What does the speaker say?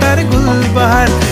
তার গুলবাহার